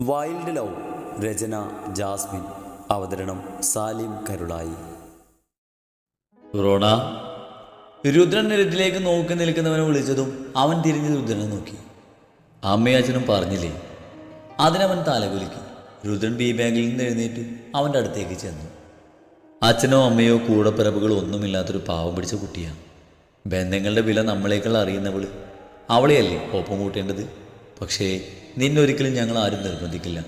Wild love രചന Jasmine അവതരണം സാലിം കരുളായി. റോണ രുദ്രൻ നിരത്തിലേക്ക് നോക്കി നിൽക്കുന്നവനെ വിളിച്ചതും അവൻ തിരിഞ്ഞ് രുദ്രനെ നോക്കി. അമ്മയും അച്ഛനും പറഞ്ഞില്ലേ അതിനവൻ തലകുലുക്കി. രുദ്രൻ ബി ബാഗിൽ നിന്ന് എഴുന്നേറ്റ് അവന്റെ അടുത്തേക്ക് ചെന്നു. അച്ഛനോ അമ്മയോ കൂടപ്പിറപ്പുകളോ ഒന്നുമില്ലാത്തൊരു പാവം പിടിച്ച കുട്ടിയാണ് ബന്ധങ്ങളുടെ വില നമ്മളേക്കാൾ അറിയുന്നവൾ. അവളെയല്ലേ ഒപ്പം കൂട്ടേണ്ടത്? പക്ഷേ നിന്നൊരിക്കലും ഞങ്ങൾ ആരും നിർബന്ധിക്കില്ല.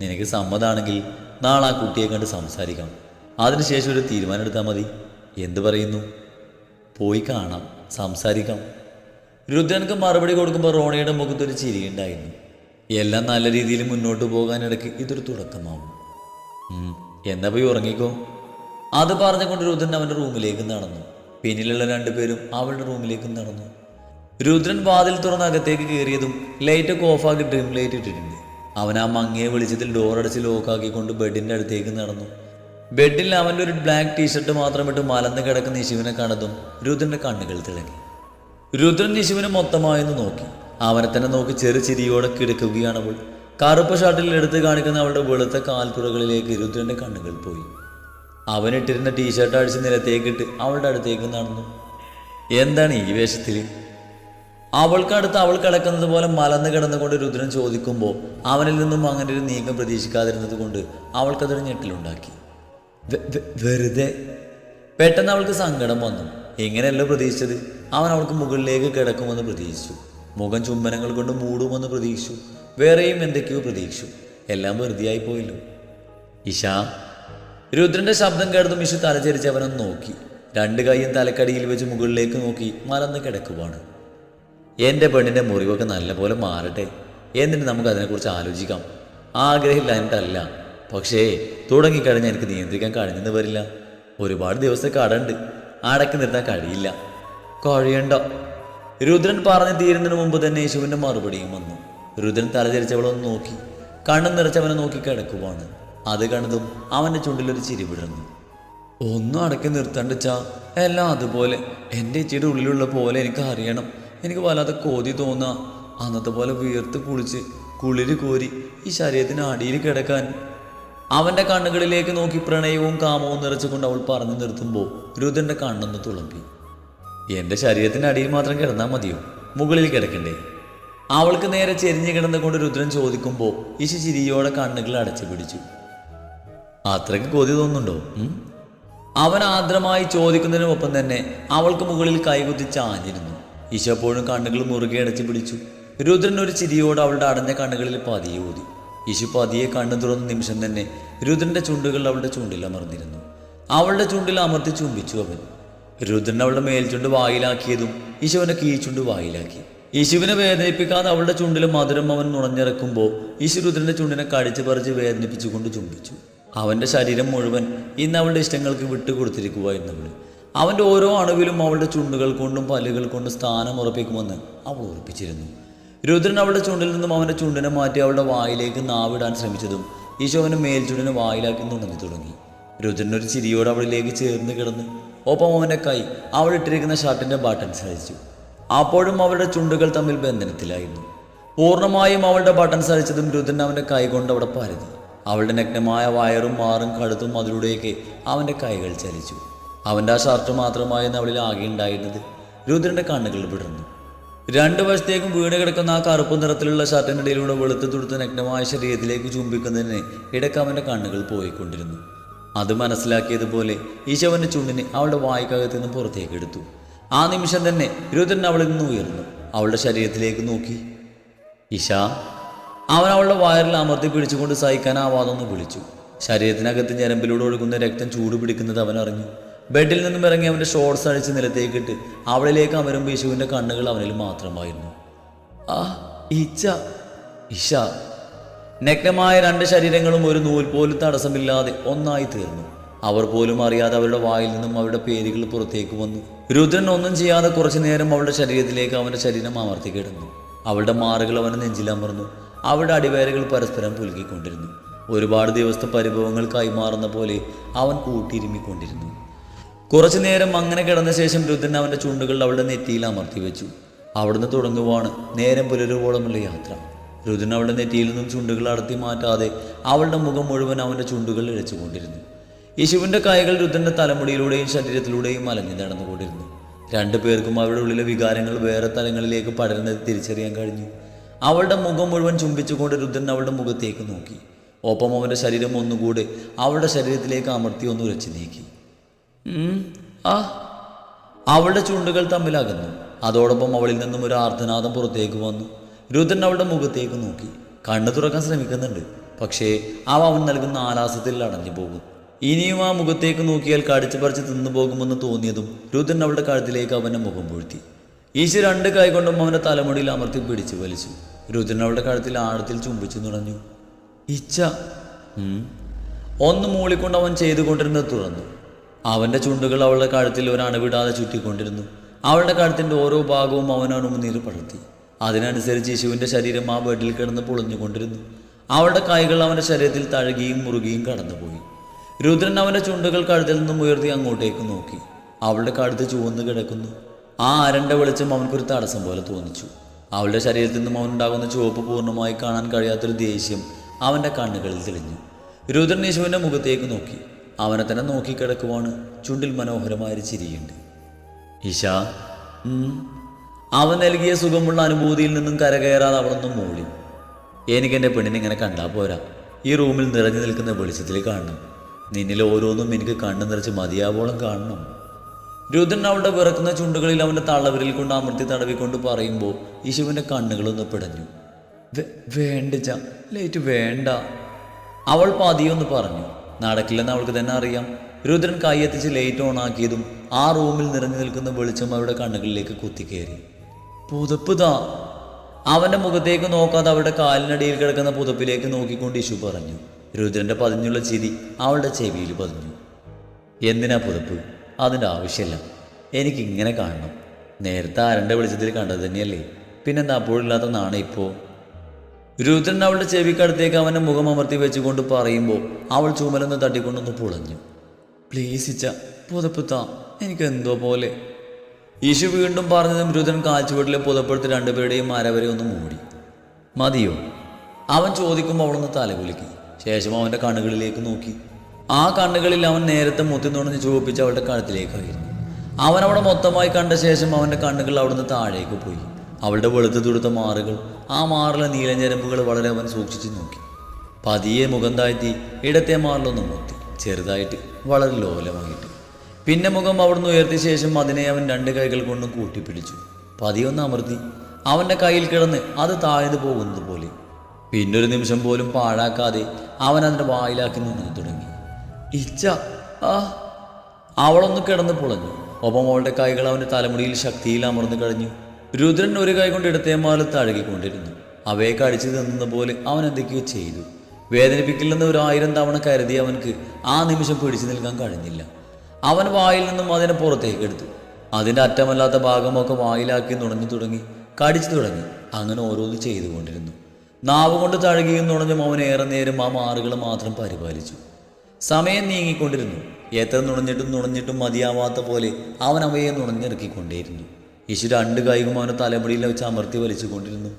നിനക്ക് സമ്മതമാണെങ്കിൽ നാളെ ആ കുട്ടിയെ കണ്ട് സംസാരിക്കാം. അതിനുശേഷം ഒരു തീരുമാനം എടുത്താൽ മതി. എന്തു പറയുന്നു? പോയി കാണാം സംസാരിക്കാം. രുദ്രനക്ക് മറുപടി കൊടുക്കുമ്പോൾ റോണയുടെ മുഖത്തൊരു ചിരിയുണ്ടായിരുന്നു എല്ലാം നല്ല രീതിയിൽ മുന്നോട്ട് പോകാനിടയ്ക്ക് ഇതൊരു തുടക്കമാവും. എന്നാ പോയി ഉറങ്ങിക്കോ. അത് പറഞ്ഞുകൊണ്ട് രുദ്രൻ അവന്റെ റൂമിലേക്ക് നടന്നു. പിന്നിലുള്ള രണ്ടുപേരും അവളുടെ റൂമിലേക്ക് നടന്നു. രുദ്രൻ വാതിൽ തുറന്ന് അകത്തേക്ക് കയറിയതും ലൈറ്റൊക്കെ ഓഫാക്കി ഡ്രീം ലൈറ്റ് ഇട്ടിട്ടുണ്ട്. അവൻ ആ മങ്ങിയെ വെളിച്ചത്തിൽ ഡോർ അടച്ച് ലോക്കാക്കിക്കൊണ്ട് ബെഡിന്റെ അടുത്തേക്ക് നടന്നു. ബെഡിൽ അവന്റെ ഒരു ബ്ലാക്ക് ടീഷർട്ട് മാത്രം ഇട്ട് മലന്ന് കിടക്കുന്ന യശുവിനെ കണ്ടതും രുദ്രന്റെ കണ്ണുകൾ തിളങ്ങി. രുദ്രൻ യശുവിനെ മൊത്തമായെന്ന് നോക്കി. അവനെ തന്നെ നോക്കി ചെറു ചിരിയോടെ കിടക്കുകയാണ് അവൾ. കറുപ്പ് ഷർട്ടിൽ എടുത്ത് കാണിക്കുന്ന അവളുടെ വെളുത്ത കാൽപ്പുറകളിലേക്ക് രുദ്രന്റെ കണ്ണുകൾ പോയി. അവനിട്ടിരുന്ന ടീഷർട്ട് അടിച്ച് നിലത്തേക്കിട്ട് അവളുടെ അടുത്തേക്ക് നടന്നു. എന്താണ് ഈ വേഷത്തിൽ അവൾക്കടുത്ത് അവൾ കിടക്കുന്നത് പോലെ മലന്ന് കിടന്നുകൊണ്ട് രുദ്രൻ ചോദിക്കുമ്പോൾ അവനിൽ നിന്നും അങ്ങനെ ഒരു നീക്കം പ്രതീക്ഷിക്കാതിരുന്നത് കൊണ്ട് അവൾക്കതൊരു ഞെട്ടലുണ്ടാക്കി. വെറുതെ? പെട്ടെന്ന് അവൾക്ക് സങ്കടം വന്നു. എങ്ങനെയല്ലോ പ്രതീക്ഷിച്ചത്? അവൻ അവൾക്ക് മുകളിലേക്ക് കിടക്കുമെന്ന് പ്രതീക്ഷിച്ചു. മുഖം ചുംബനങ്ങൾ കൊണ്ട് മൂടുമെന്ന് പ്രതീക്ഷിച്ചു. വേറെയും എന്തൊക്കെയോ പ്രതീക്ഷിച്ചു. എല്ലാം വെറുതെയായി പോയല്ലോ. ഇഷ. രുദ്രന്റെ ശബ്ദം കേട്ടതും ഇഷു തലചരിച്ച് അവനൊന്ന് നോക്കി. രണ്ട് കൈയും തലക്കടിയിൽ വെച്ച് മുകളിലേക്ക് നോക്കി മലന്ന് കിടക്കുവാണ്. എന്റെ പെണ്ണിന്റെ മുറിവൊക്കെ നല്ലപോലെ മാറട്ടെ. എന്നിട്ട് നമുക്ക് അതിനെക്കുറിച്ച് ആലോചിക്കാം. ആഗ്രഹമില്ലാഞ്ഞിട്ടല്ല. പക്ഷേ തുടങ്ങിക്കഴിഞ്ഞാൽ എനിക്ക് നിയന്ത്രിക്കാൻ കഴിഞ്ഞെന്ന് വരില്ല. ഒരുപാട് ദിവസത്തെ കടണ്ട്. അടക്കി നിർത്താൻ കഴിയില്ല. കഴിയണ്ട. രുദ്രൻ പറഞ്ഞു തീരുന്നതിന് മുമ്പ് തന്നെ യേശുവിന്റെ മറുപടിയും വന്നു. രുദ്രൻ തലതിരിച്ചവളൊന്ന് നോക്കി. കണ്ണും നിറച്ചവനെ നോക്കി കിടക്കുവാണ്. അത് കണ്ടതും അവന്റെ ചുണ്ടിലൊരു ചിരി വിടർന്നു. ഒന്നും അടക്കി നിർത്തണ്ടച്ചാ എല്ലാം അതുപോലെ. എന്റെ ചേച്ചിയുടെ ഉള്ളിലുള്ള പോലെ എനിക്ക് അറിയണം എനിക്ക് വല്ലാതെ കോതി തോന്നുക അന്നത്തെ പോലെ വീർത്ത് കുളിച്ച് കുളിര് കോരി ഈ ശരീരത്തിന് അടിയിൽ കിടക്കാൻ. അവന്റെ കണ്ണുകളിലേക്ക് നോക്കി പ്രണയവും കാമവും നിറച്ചുകൊണ്ട് അവൾ പറഞ്ഞു നിർത്തുമ്പോൾ രുദ്രന്റെ കണ്ണൊന്ന് തുളമ്പി. എന്റെ ശരീരത്തിന്റെ അടിയിൽ മാത്രം കിടന്നാൽ മതിയോ? മുകളിൽ കിടക്കണ്ടേ? അവൾക്ക് നേരെ ചെരിഞ്ഞു കിടന്നുകൊണ്ട് രുദ്രൻ ചോദിക്കുമ്പോൾ ഈശു ചിരിയോടെ കണ്ണുകൾ അടച്ചു പിടിച്ചു. അത്രയ്ക്ക് കൊതി തോന്നുന്നുണ്ടോ? അവൻ ആദ്രമായി ചോദിക്കുന്നതിനൊപ്പം തന്നെ അവൾക്ക് മുകളിൽ കൈകുത്തി ചാഞ്ഞിരുന്നു. ഈശോപ്പോഴും കണ്ണുകൾ മുറുകെ അടച്ചു പിടിച്ചു. രുദ്രൻ ഒരു ചിരിയോട് അവളുടെ അടഞ്ഞ കണ്ണുകളിൽ പതിയെ ഊതി. യേശു പതിയെ കണ്ണു തുറന്ന നിമിഷം തന്നെ രുദ്രന്റെ ചുണ്ടുകൾ അവളുടെ ചുണ്ടിൽ അമർന്നിരുന്നു. അവളുടെ ചുണ്ടിൽ അമർത്തി ചുംബിച്ചു അവൻ. രുദ്രൻ അവളുടെ മേൽചുണ്ട് വായിലാക്കിയതും ഈശുവിനെ കീച്ചുണ്ട് വായിലാക്കി. യേശുവിനെ വേദനിപ്പിക്കാതെ അവളുടെ ചുണ്ടിലെ മധുരം അവൻ നുണഞ്ഞിറക്കുമ്പോൾ യേശു രുദ്രന്റെ ചുണ്ടിനെ കടിച്ചു പറിച്ച് വേദനിപ്പിച്ചുകൊണ്ട് ചുംബിച്ചു. അവന്റെ ശരീരം മുഴുവൻ ഇന്ന് അവളുടെ ഇഷ്ടങ്ങൾക്ക് വിട്ടുകൊടുത്തിരിക്കുവായിരുന്നു അവൾ. അവന്റെ ഓരോ അണുവിലും അവളുടെ ചുണ്ടുകൾ കൊണ്ടും പല്ലുകൾ കൊണ്ടും സ്ഥാനം ഉറപ്പിക്കുമെന്ന് അവൾ ഉറപ്പിച്ചിരുന്നു. രുദ്രൻ അവളുടെ ചുണ്ടിൽ നിന്നും അവന്റെ ചുണ്ടിനെ മാറ്റി അവളുടെ വായിലേക്ക് നാവിടാൻ ശ്രമിച്ചതും ഈശോ അവന്റെ മേൽചുണ്ടിനെ വായിലാക്കി നുണങ്ങി തുടങ്ങി. രുദ്രൻ ഒരു ചിരിയോട് അവളിലേക്ക് ചേർന്ന് കിടന്നു ഒപ്പം അവന്റെ കൈ അവൾ ഇട്ടിരിക്കുന്ന ഷർട്ടിന്റെ ബട്ടൺസ് അഴിച്ചു. അപ്പോഴും അവളുടെ ചുണ്ടുകൾ തമ്മിൽ ബന്ധനത്തിലായിരുന്നു. പൂർണമായും അവളുടെ ബട്ടൺസ് അഴിച്ചതും രുദ്രൻ അവന്റെ കൈ കൊണ്ട് അവിടെ പരതി അവളുടെ നഗ്നമായ വയറും മാറും കഴുത്തും അതിലൂടെയൊക്കെ അവന്റെ കൈകൾ ചലിച്ചു. അവന്റെ ആ ഷർട്ട് മാത്രമായിരുന്നു അവളിൽ ആകെ ഉണ്ടായിരുന്നത്. രുദ്രന്റെ കണ്ണുകൾ വിടർന്നു. രണ്ടു വശത്തേക്കും വീണ് കിടക്കുന്ന ആ കറുപ്പ് നിറത്തിലുള്ള ഷർട്ടിനിടയിലൂടെ വെളുത്ത് തുടുത്ത നഗ്നമായ ശരീരത്തിലേക്ക് ചുംബിക്കുന്നതിന് ഇടയ്ക്ക് അവന്റെ കണ്ണുകൾ പോയിക്കൊണ്ടിരുന്നു. അത് മനസ്സിലാക്കിയതുപോലെ ഈശോവന്റെ ചുണ്ടിനെ അവളുടെ വായിക്കകത്ത് നിന്ന് പുറത്തേക്ക് എടുത്തു. ആ നിമിഷം തന്നെ രുദ്രൻ അവളിൽ നിന്ന് ഉയർന്നു. അവളുടെ ശരീരത്തിലേക്ക് നോക്കി. ഇഷ അവൻ അവളുടെ വയറിൽ അമർത്തി പിടിച്ചുകൊണ്ട് സഹിക്കാനാവാതെന്ന് വിളിച്ചു. ശരീരത്തിനകത്ത് ഞരമ്പിലൂടെ ഒഴുകുന്ന രക്തം ചൂട് പിടിക്കുന്നത് അവൻ അറിഞ്ഞു ബെഡിൽ നിന്നും ഇറങ്ങി അവന്റെ ഷോർട്സ് അഴിച്ച് നിലത്തേക്കിട്ട് അവളിലേക്ക് അവരും യേശുവിന്റെ കണ്ണുകൾ അവനിൽ മാത്രമായിരുന്നു. ആ ഇച്ച ഇഷ നഗ്നമായ രണ്ട് ശരീരങ്ങളും ഒരു നൂൽ പോലും തടസ്സമില്ലാതെ ഒന്നായി തീർന്നു. അവർ പോലും അറിയാതെ അവരുടെ വായിൽ നിന്നും അവരുടെ പേരുകൾ പുറത്തേക്ക് വന്നു. രുദ്രൻ ഒന്നും ചെയ്യാതെ കുറച്ചു നേരം അവളുടെ ശരീരത്തിലേക്ക് അവന്റെ ശരീരം അമർത്തി കിടന്നു. അവളുടെ മാറുകൾ അവനെ നെഞ്ചിലമർന്നു അവളുടെ അടിവേരകൾ പരസ്പരം പുലുകിക്കൊണ്ടിരുന്നു. ഒരുപാട് ദിവസത്തെ പരിഭവങ്ങൾ കൈമാറുന്ന പോലെ അവൻ കൂട്ടിയിരുമിക്കൊണ്ടിരുന്നു കുറച്ചു നേരം അങ്ങനെ കിടന്ന ശേഷം രുദ്രൻ അവന്റെ ചുണ്ടുകൾ അവളുടെ നെറ്റിയിൽ അമർത്തി വെച്ചു. അവിടുന്ന് തുടങ്ങുവാണ് നേരം പുലരുവോളമുള്ള യാത്ര. രുദ്രൻ അവളുടെ നെറ്റിയിൽ നിന്നും ചുണ്ടുകൾ അടർത്തി മാറ്റാതെ അവളുടെ മുഖം മുഴുവൻ അവന്റെ ചുണ്ടുകൾ ഇഴച്ചുകൊണ്ടിരുന്നു. യേശുവിന്റെ കൈകൾ രുദ്രന്റെ തലമുടിയിലൂടെയും ശരീരത്തിലൂടെയും അലഞ്ഞു നടന്നുകൊണ്ടിരുന്നു. രണ്ടു പേർക്കും അവരുടെ ഉള്ളിലെ വികാരങ്ങൾ വേറെ തലങ്ങളിലേക്ക് പടരുന്നത് തിരിച്ചറിയാൻ കഴിഞ്ഞു. അവളുടെ മുഖം മുഴുവൻ ചുംബിച്ചുകൊണ്ട് രുദ്രൻ അവളുടെ മുഖത്തേക്ക് നോക്കി. ഒപ്പം അവന്റെ ശരീരം ഒന്നുകൂടെ അവളുടെ ശരീരത്തിലേക്ക് അമർത്തി ഒന്ന് ഉരച്ചു നീക്കി. ആ. അവളുടെ ചുണ്ടുകൾ തമ്മിലകന്നു. അതോടൊപ്പം അവളിൽ നിന്നും ഒരു ആർത്തനാദം പുറത്തേക്ക് വന്നു. രുദ്രൻ അവളുടെ മുഖത്തേക്ക് നോക്കി. കണ്ണു തുറക്കാൻ ശ്രമിക്കുന്നുണ്ട്. പക്ഷേ അവ അവൻ നൽകുന്ന ആലാസത്തിൽ അടഞ്ഞു പോകും. ഇനിയും ആ മുഖത്തേക്ക് നോക്കിയാൽ കടിച്ചു പറിച്ച് തിന്നു പോകുമെന്ന് തോന്നിയതും രുദ്രൻ അവളുടെ കഴുത്തിലേക്ക് അവന്റെ മുഖം പൊഴുത്തി ഈശു രണ്ട് കൈകൊണ്ടും അവന്റെ തലമുടിയിൽ അമർത്തി പിടിച്ചു വലിച്ചു. രുദ്രൻ അവളുടെ കഴുത്തിൽ ആഴത്തിൽ ചുംബിച്ചു നുണഞ്ഞു. ഇച്ച ഒന്ന് മൂളിക്കൊണ്ട് അവൻ ചെയ്തുകൊണ്ടിരുന്നത് തുറന്നു. അവന്റെ ചുണ്ടുകൾ അവളുടെ കഴുത്തിൽ ഒരു അണുവിടാതെ ചുറ്റിക്കൊണ്ടിരുന്നു. അവളുടെ കഴുത്തിന്റെ ഓരോ ഭാഗവും അവനവനും നീര് പടർത്തി. അതിനനുസരിച്ച് യേശുവിന്റെ ശരീരം ആ ബെഡിൽ കിടന്ന് പൊളിഞ്ഞുകൊണ്ടിരുന്നു. അവളുടെ കൈകൾ അവന്റെ ശരീരത്തിൽ തഴുകിയും മുറുകിയും കടന്നുപോയി. രുദ്രൻ അവന്റെ ചുണ്ടുകൾ കഴുത്തിൽ നിന്നും ഉയർത്തി അങ്ങോട്ടേക്ക് നോക്കി. അവളുടെ കഴുത്ത് ചുവന്ന് കിടക്കുന്നു. ആ അരണ്ട വെളിച്ചം അവൻക്കൊരു തടസ്സം പോലെ തോന്നിച്ചു. അവളുടെ ശരീരത്തിൽ നിന്നും അവനുണ്ടാകുന്ന ചുവപ്പ് പൂർണമായി കാണാൻ കഴിയാത്തൊരു ദേഷ്യം അവന്റെ കണ്ണുകളിൽ തെളിഞ്ഞു. രുദ്രൻ യേശുവിന്റെ മുഖത്തേക്ക് നോക്കി. അവനെ തന്നെ നോക്കിക്കിടക്കുവാണ് ചുണ്ടിൽ മനോഹരമായൊരു ചിരിയുണ്ട്. ഇഷ. അവൻ നൽകിയ സുഖമുള്ള അനുഭൂതിയിൽ നിന്നും കരകയറാതെ അവളൊന്നും മൂളി. എനിക്കെന്റെ പെണ്ണിനെ ഇങ്ങനെ കണ്ടാൽ പോരാ. ഈ റൂമിൽ നിറഞ്ഞു നിൽക്കുന്ന വെളിച്ചത്തിൽ കാണണം. നിന്നിൽ ഓരോന്നും എനിക്ക് കണ്ണു നിറച്ച് മതിയാവോളം കാണണം. രുദ്രൻ അവളുടെ വിറക്കുന്ന ചുണ്ടുകളിൽ അവന്റെ തള്ളവരിൽ കൊണ്ട് അമർത്തി തടവിക്കൊണ്ട് പറയുമ്പോൾ യശുവിന്റെ കണ്ണുകളൊന്ന് പിടഞ്ഞു. വേണ്ട ലേറ്റ് വേണ്ട അവൾ പതിയൊന്ന് പറഞ്ഞു. നടക്കില്ലെന്ന് അവൾക്ക് തന്നെ അറിയാം. രുദ്രൻ കൈയെത്തിച്ച് ലൈറ്റ് ഓൺ ആക്കിയതും ആ റൂമിൽ നിറഞ്ഞു നിൽക്കുന്ന വെളിച്ചം അവരുടെ കണ്ണുകളിലേക്ക് കുത്തിക്കയറി പുതപ്പുതാ അവന്റെ മുഖത്തേക്ക് നോക്കാതെ അവരുടെ കാലിനടിയിൽ കിടക്കുന്ന പുതപ്പിലേക്ക് നോക്കിക്കൊണ്ട് ഇഷു പറഞ്ഞു. രുദ്രന്റെ പതിഞ്ഞുള്ള ചിരി അവളുടെ ചെവിയിൽ പതിഞ്ഞു. എന്തിനാ പുതപ്പ്? അതിന്റെ ആവശ്യമില്ല. എനിക്കിങ്ങനെ കാണണം. നേരത്തെ ആരന്റെ വെളിച്ചത്തിൽ കണ്ടത് തന്നെയല്ലേ? പിന്നെന്താ? അപ്പോഴില്ലാത്ത നാണ ഇപ്പോൾ രുദ്രൻ അവളുടെ ചെവിക്കടുത്തേക്ക് അവന്റെ മുഖം അമർത്തി വെച്ചുകൊണ്ട് പറയുമ്പോൾ അവൾ ചുമലൊന്ന് തട്ടിക്കൊണ്ടൊന്ന് പുളഞ്ഞു. പ്ലീസ് ഇച്ച പുതപ്പുത്താ എനിക്ക് എന്തോ പോലെ. യേശു വീണ്ടും പറഞ്ഞതും രുദ്രൻ കാൽച്ചുവട്ടിലെ പുതപ്പെടുത്ത് രണ്ടുപേരുടെയും മരവരെ ഒന്ന് മൂടി. മതിയോ? അവൻ ചോദിക്കുമ്പോൾ അവളൊന്ന് തലകുലുക്കി. ശേഷം അവന്റെ കണ്ണുകളിലേക്ക് നോക്കി. ആ കണ്ണുകളിൽ അവൻ നേരത്തെ മുത്തി നുണഞ്ഞ് ചുവപ്പിച്ച് അവളുടെ കഴുത്തിലേക്കായിരുന്നു അവൻ അവിടെ മൊത്തമായി കണ്ട ശേഷം അവന്റെ കണ്ണുകൾ അവിടുന്ന് താഴേക്ക് പോയി. അവളുടെ വെളുത്ത് തുടുത്ത മാറുകൾ ആ മാറിലെ നീലഞ്ഞരമ്പുകൾ വളരെ അവൻ സൂക്ഷിച്ചു നോക്കി. പതിയെ മുഖം താഴ്ത്തി ഇടത്തെ മാറിലൊന്ന് മുത്തി ചെറുതായിട്ട് വളരെ ലോലമായിട്ട്. പിന്നെ മുഖം അവിടുന്ന് ഉയർത്തിയ ശേഷം അതിനെ അവൻ രണ്ട് കൈകൾ കൊണ്ടും കൂട്ടിപ്പിടിച്ചു. പതിയൊന്ന് അമർത്തി അവന്റെ കയ്യിൽ കിടന്ന് അത് താഴ്ന്നു പോകുന്നത് പോലെ. പിന്നൊരു നിമിഷം പോലും പാഴാക്കാതെ അവൻ അതിന്റെ വായിലാക്കി നിന്ന് തുടങ്ങി. ഇച്ച ആ അവളൊന്ന് കിടന്ന് പൊളഞ്ഞു. ഒപ്പം അവളുടെ കൈകൾ അവന്റെ തലമുടിയിൽ ശക്തിയിൽ അമർന്നു കഴിഞ്ഞു. രുദ്രൻ ഒരു കൈ കൊണ്ട് ഇടത്തേമാൽ തഴുകിക്കൊണ്ടിരുന്നു അവയെ കടിച്ചു തിന്നുന്ന പോലെ അവൻ എന്തൊക്കെയോ ചെയ്തു. വേദനിപ്പിക്കില്ലെന്ന് ഒരു ആയിരം തവണ കരുതി അവൻക്ക് ആ നിമിഷം പിടിച്ചു നിൽക്കാൻ കഴിഞ്ഞില്ല. അവൻ വായിൽ നിന്നും അതിനെ പുറത്തേക്ക് എടുത്തു. അതിന്റെ അറ്റമല്ലാത്ത ഭാഗമൊക്കെ വായിലാക്കി നുണഞ്ഞു തുടങ്ങി കടിച്ചു തുടങ്ങി. അങ്ങനെ ഓരോന്ന് ചെയ്തുകൊണ്ടിരുന്നു നാവ് കൊണ്ട് തഴുകിയും നുണഞ്ഞും അവൻ ഏറെ നേരം ആ മാറുകൾ മാത്രം പരിപാലിച്ചു. സമയം നീങ്ങിക്കൊണ്ടിരുന്നു. എത്ര നുണഞ്ഞിട്ടും നുണഞ്ഞിട്ടും മതിയാവാത്ത പോലെ അവൻ അവയെ നുണഞ്ഞിറക്കിക്കൊണ്ടേയിരുന്നു. യേശു രണ്ട് കൈകളും അവനെ തലമുടിയിൽ വെച്ച് അമർത്തി വലിച്ചുകൊണ്ടിരുന്നു.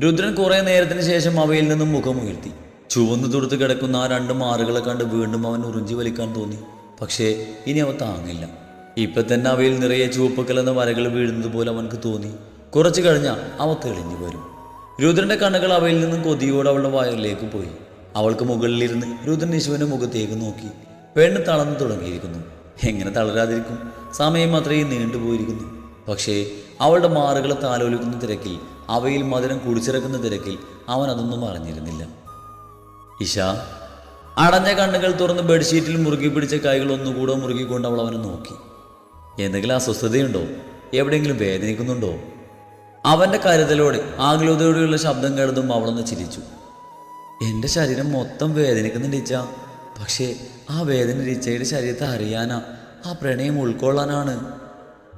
രുദ്രൻ കുറേ നേരത്തിന് ശേഷം അവയിൽ നിന്നും മുഖമുയർത്തി. ചുവന്നു തുടുത്ത് കിടക്കുന്ന ആ രണ്ട് മാറുകളെ കണ്ട് വീണ്ടും അവൻ ഉറിഞ്ചി വലിക്കാൻ തോന്നി. പക്ഷേ ഇനി അവ താങ്ങില്ല. ഇപ്പൊ തന്നെ അവയിൽ നിറയെ ചുവപ്പുക്കൽ എന്ന വരകൾ വീഴുന്നത് പോലെ അവനക്ക് തോന്നി. കുറച്ചു കഴിഞ്ഞാൽ അവ തെളിഞ്ഞു വരും. രുദ്രന്റെ കണ്ണുകൾ അവയിൽ നിന്നും കൊതിയോടെ അവളുടെ വയറിലേക്ക് പോയി. അവൾക്ക് മുകളിലിരുന്ന് രുദ്രൻ യേശുവിന്റെ മുഖത്തേക്ക് നോക്കി. പെണ്ണ് തളർന്നു തുടങ്ങിയിരിക്കുന്നു. എങ്ങനെ തളരാതിരിക്കും? സമയം അത്രയും നീണ്ടുപോയിരിക്കുന്നു. പക്ഷേ അവളുടെ മാറുകളെ താലോലിക്കുന്ന തിരക്കിൽ അവയിൽ മധുരം കുടിച്ചിറക്കുന്ന തിരക്കിൽ അവൻ അതൊന്നും അറിഞ്ഞിരുന്നില്ല. ഇഷ അടഞ്ഞ കണ്ണുകൾ തുറന്ന് ബെഡ്ഷീറ്റിൽ മുറുകി പിടിച്ച കൈകൾ ഒന്നുകൂടെ മുറുകിക്കൊണ്ട് അവൾ അവനെ നോക്കി. എന്തെങ്കിലും അസ്വസ്ഥതയുണ്ടോ? എവിടെയെങ്കിലും വേദനിക്കുന്നുണ്ടോ? അവന്റെ കരുതലോടെ ആകുലതയോടെയുള്ള ശബ്ദം കേട്ടതും അവളൊന്ന് ചിരിച്ചു. എന്റെ ശരീരം മൊത്തം വേദനിക്കുന്നുണ്ട് ഇച്ച പക്ഷേ ആ വേദന ഇച്ചയുടെ ശരീരത്തെ അറിയാനാ ആ പ്രണയം ഉൾക്കൊള്ളാനാണ്.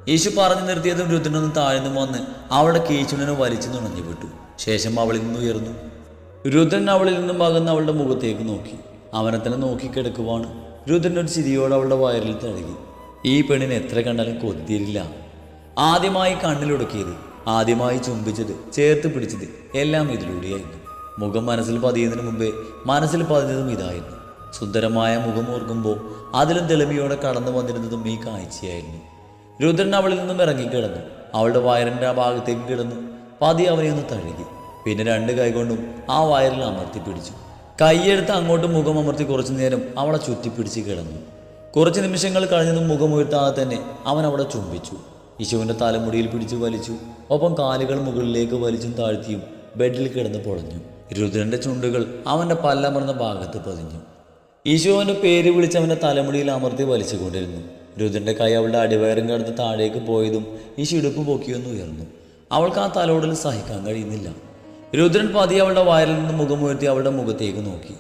യേശു പറഞ്ഞു നിർത്തിയതും രുദ്രനൊന്ന് താഴ്ന്നു വന്ന് അവളുടെ കീച്ചുണിനെ വലിച്ചു നുണഞ്ഞു വിട്ടു. ശേഷം അവളിൽ നിന്ന് ഉയർന്നു. രുദ്രൻ അവളിൽ നിന്നും അകന്ന് അവളുടെ മുഖത്തേക്ക് നോക്കി. അവനെ തന്നെ നോക്കിക്കിടക്കുവാണ് രുദ്രൻ ഒരു ചിരിയോടെ അവളുടെ വയറിൽ തഴുകി. ഈ പെണ്ണിനെ എത്ര കണ്ടാലും കൊത്തിയില്ല ആദ്യമായി കണ്ണിലൊടുക്കിയത് ആദ്യമായി ചുംബിച്ചത് ചേർത്ത് പിടിച്ചത് എല്ലാം ഇതിലൂടെയായിരുന്നു. മുഖം മനസ്സിൽ പതിയുന്നതിന് മുമ്പേ മനസ്സിൽ പതിഞ്ഞതും ഇതായിരുന്നു. സുന്ദരമായ മുഖം ഓർക്കുമ്പോൾ അതിലും തെളിമയോടെ കടന്നു വന്നിരുന്നതും ഈ കാഴ്ചയായിരുന്നു. രുദ്രൻ അവളിൽ നിന്നും ഇറങ്ങിക്കിടന്നു. അവളുടെ വയറിന്റെ ആ ഭാഗത്തേക്ക് കിടന്നു. പതി അവനെ ഒന്ന് തഴുകി. പിന്നെ രണ്ട് കൈകൊണ്ടും ആ വയറിൽ അമർത്തി പിടിച്ചു. കൈയെടുത്ത് അങ്ങോട്ട് മുഖം അമർത്തി കുറച്ചു നേരം അവളെ ചുറ്റിപ്പിടിച്ച് കിടന്നു. കുറച്ച് നിമിഷങ്ങൾ കഴിഞ്ഞതും മുഖം ഉയർത്താതെ തന്നെ അവൻ അവളെ ചുംബിച്ചു. യശുവിന്റെ തലമുടിയിൽ പിടിച്ചു വലിച്ചു. ഒപ്പം കാലുകൾ മുകളിലേക്ക് വലിച്ചും താഴ്ത്തിയും ബെഡിൽ കിടന്ന് പൊളഞ്ഞു. രുദ്രന്റെ ചുണ്ടുകൾ അവന്റെ പല്ലമർന്ന ഭാഗത്ത് പതിഞ്ഞു. ഈശോവന്റെ പേര് വിളിച്ച് അവന്റെ തലമുടിയിൽ അമർത്തി വലിച്ചുകൊണ്ടിരുന്നു. രുദ്രന്റെ കൈ അവളുടെ അടിവയറും കടന്ന് താഴേക്ക് പോയതും ഈ ചിടുപ്പ് പൊക്കിയൊന്ന് ഉയർന്നു. അവൾക്ക് ആ തലോടൽ സഹിക്കാൻ കഴിയുന്നില്ല. രുദ്രൻ പതിയെ അവളുടെ വയറിൽ നിന്ന് മുഖമുയർത്തി അവളുടെ മുഖത്തേക്ക് നോക്കി.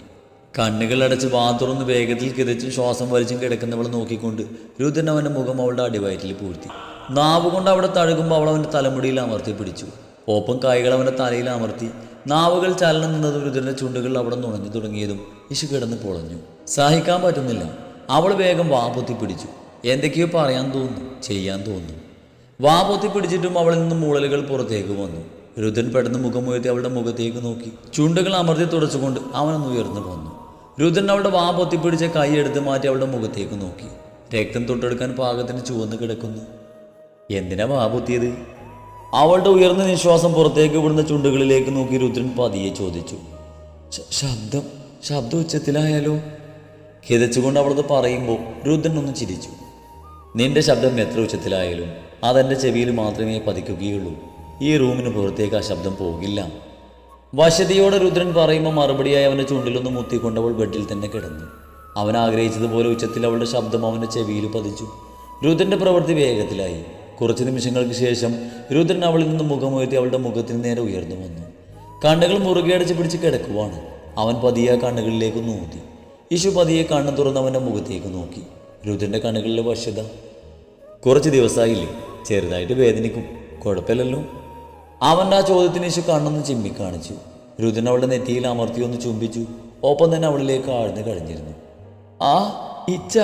കണ്ണുകൾ അടച്ച് വാതുറന്ന് വേഗത്തിൽ കിതച്ചും ശ്വാസം വലിച്ചും കിടക്കുന്നവൾ നോക്കിക്കൊണ്ട് രുദ്രൻ അവന്റെ മുഖം അവളുടെ അടിവയറ്റിൽ പൂഴ്ത്തി. നാവ് കൊണ്ട് അവിടെ തഴുകുമ്പോൾ അവൾ അവന്റെ തലമുടിയിൽ അമർത്തി പിടിച്ചു. ഒപ്പം കൈകൾ അവന്റെ തലയിൽ അമർത്തി നാവുകൾ ചലനം നിന്നതും രുദ്രന്റെ ചുണ്ടുകൾ അവിടെ നുണഞ്ഞു തുടങ്ങിയതും ഇശു കിടന്ന് പൊളഞ്ഞു. സഹിക്കാൻ പറ്റുന്നില്ല. അവൾ വേഗം വാപൊത്തി പിടിച്ചു എന്തൊക്കെയോ പറയാൻ തോന്നുന്നു ചെയ്യാൻ തോന്നുന്നു. വാപൊത്തി പിടിച്ചിട്ടും അവളിൽ നിന്ന് മൂളലുകൾ പുറത്തേക്ക് വന്നു. രുദ്രൻ പെട്ടെന്ന് മുഖമുയർത്തി അവളുടെ മുഖത്തേക്ക് നോക്കി. ചുണ്ടുകൾ അമർത്തി തുടച്ചുകൊണ്ട് അവനൊന്ന് ഉയർന്നു വന്നു. രുദ്രൻ അവളുടെ വാ പൊത്തിപ്പിടിച്ച കൈ എടുത്ത് മാറ്റി അവളുടെ മുഖത്തേക്ക് നോക്കി. രക്തം തൊട്ടെടുക്കാൻ പാകത്തിന് ചുവന്ന് കിടക്കുന്നു. എന്തിനാ വാ പൊത്തിയത്? അവളുടെ ഉയർന്ന നിശ്വാസം പുറത്തേക്ക് വിടുന്ന ചുണ്ടുകളിലേക്ക് നോക്കി രുദ്രൻ പതിയെ ചോദിച്ചു. ശബ്ദം ശബ്ദം ഉച്ചത്തിലായാലോ? കിതച്ചുകൊണ്ട് അവളത് പറയുമ്പോൾ രുദ്രൻ ഒന്ന് ചിരിച്ചു. നിന്റെ ശബ്ദം എത്ര ഉച്ചത്തിലായാലും അതെന്റെ ചെവിയിൽ മാത്രമേ പതിക്കുകയുള്ളൂ. ഈ റൂമിന് പുറത്തേക്ക് ആ ശബ്ദം പോകില്ല. വശതിയോടെ രുദ്രൻ പറയുമ്പോൾ മറുപടിയായി അവന്റെ ചുണ്ടിലൊന്ന് മുത്തിക്കൊണ്ടവൾ ബെഡിൽ തന്നെ കിടന്നു. അവൻ ആഗ്രഹിച്ചതുപോലെ ഉച്ചത്തിൽ അവളുടെ ശബ്ദം അവന്റെ ചെവിയിൽ പതിച്ചു. രുദ്രന്റെ പ്രവൃത്തി വേഗത്തിലായി. കുറച്ച് നിമിഷങ്ങൾക്ക് ശേഷം രുദ്രൻ അവളിൽ നിന്ന് മുഖമുയർത്തി അവളുടെ മുഖത്തിന് നേരെ ഉയർന്നു വന്നു. കണ്ണുകൾ മുറുകെ അടച്ച് പിടിച്ച് കിടക്കുവാണ്. അവൻ പതിയെ കണ്ണുകളിലേക്ക് നോക്കി. യിശു പതിയെ കണ്ണു തുറന്ന് അവന്റെ മുഖത്തേക്ക് നോക്കി. രുദ്രന്റെ കണ്ണുകളിലെ വശ്യത കുറച്ച് ദിവസമായില്ലേ ചെറുതായിട്ട് വേദനിക്കും കുഴപ്പമില്ലല്ലോ. അവന്റെ ആ ചോദ്യത്തിന് ശേഷം കണ്ണൊന്ന് ചിമ്മി കാണിച്ചു. രുദ്രൻ അവളുടെ നെറ്റിയിൽ അമർത്തി ഒന്ന് ചുംബിച്ചു. ഒപ്പം തന്നെ അവളിലേക്ക് ആഴ്ന്നു കഴിഞ്ഞിരുന്നു. ആ ഇച്ച.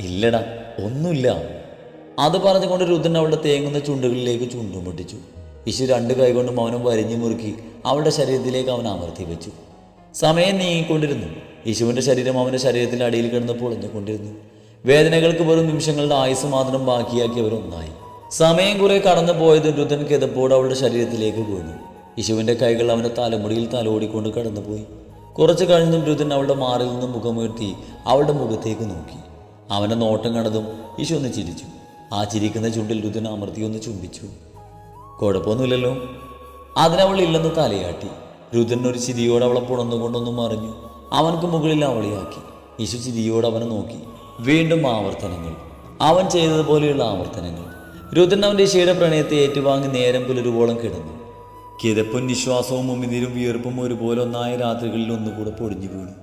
ഇല്ലടാ ഒന്നുമില്ല. അത് പറഞ്ഞുകൊണ്ട് രുദ്രൻ അവളുടെ തേങ്ങുന്ന ചുണ്ടുകളിലേക്ക് ചുണ്ടും പൊട്ടിച്ചു. ഇശു രണ്ട് കൈകൊണ്ടും അവനും വരിഞ്ഞു മുറുക്കി അവളുടെ ശരീരത്തിലേക്ക് അവൻ അമർത്തി വെച്ചു. സമയം നീങ്ങിക്കൊണ്ടിരുന്നു. യേശുവിന്റെ ശരീരം അവന്റെ ശരീരത്തിന്റെ അടിയിൽ കിടന്ന് പൊളിഞ്ഞുകൊണ്ടിരുന്നു. വേദനകൾക്ക് വെറും നിമിഷങ്ങളുടെ ആയുസ് മാത്രം ബാക്കിയാക്കി അവരൊന്നായി സമയം കുറെ കടന്നു പോയത് രുദ്രൻ കിതപ്പോട് അവളുടെ ശരീരത്തിലേക്ക് വീണു യശുവിന്റെ കൈകൾ അവന്റെ തലമുടിയിൽ തലോടിക്കൊണ്ട് കടന്നുപോയി. കുറച്ച് കഴിഞ്ഞും രുദ്രൻ അവളുടെ മാറിൽ നിന്ന് മുഖമുയർത്തി അവളുടെ മുഖത്തേക്ക് നോക്കി. അവന്റെ നോട്ടം കണ്ടതും യശു ഒന്ന് ചിരിച്ചു. ആ ചിരിക്കുന്ന ചുണ്ടിൽ രുദ്രൻ അമർത്തി ഒന്ന് ചുംബിച്ചു. കുഴപ്പമൊന്നുമില്ലല്ലോ. അതിനവൾ ഇല്ലെന്ന് തലയാട്ടി. രുദ്രൻ ഒരു ചിരിയോടെ അവളെ പുണന്നുകൊണ്ടൊന്നും മറിഞ്ഞു. അവൻക്ക് മുകളിൽ അവളെയാക്കി. യശു ചിരിയോടെ അവനെ നോക്കി. വീണ്ടും ആവർത്തനങ്ങൾ. അവൻ ചെയ്തതുപോലെയുള്ള ആവർത്തനങ്ങൾ. രുദ്രൻ അവന്റെ പ്രണയത്തെ ഏറ്റുവാങ്ങി നേരം പുലരുവോളം കിടന്നു. കിതപ്പും നിശ്വാസവും ഉമിനീരും വിയർപ്പും ഒരുപോലെ ഒന്നായ രാത്രികളിൽ ഒന്നുകൂടെ പൊടിഞ്ഞു വീണു.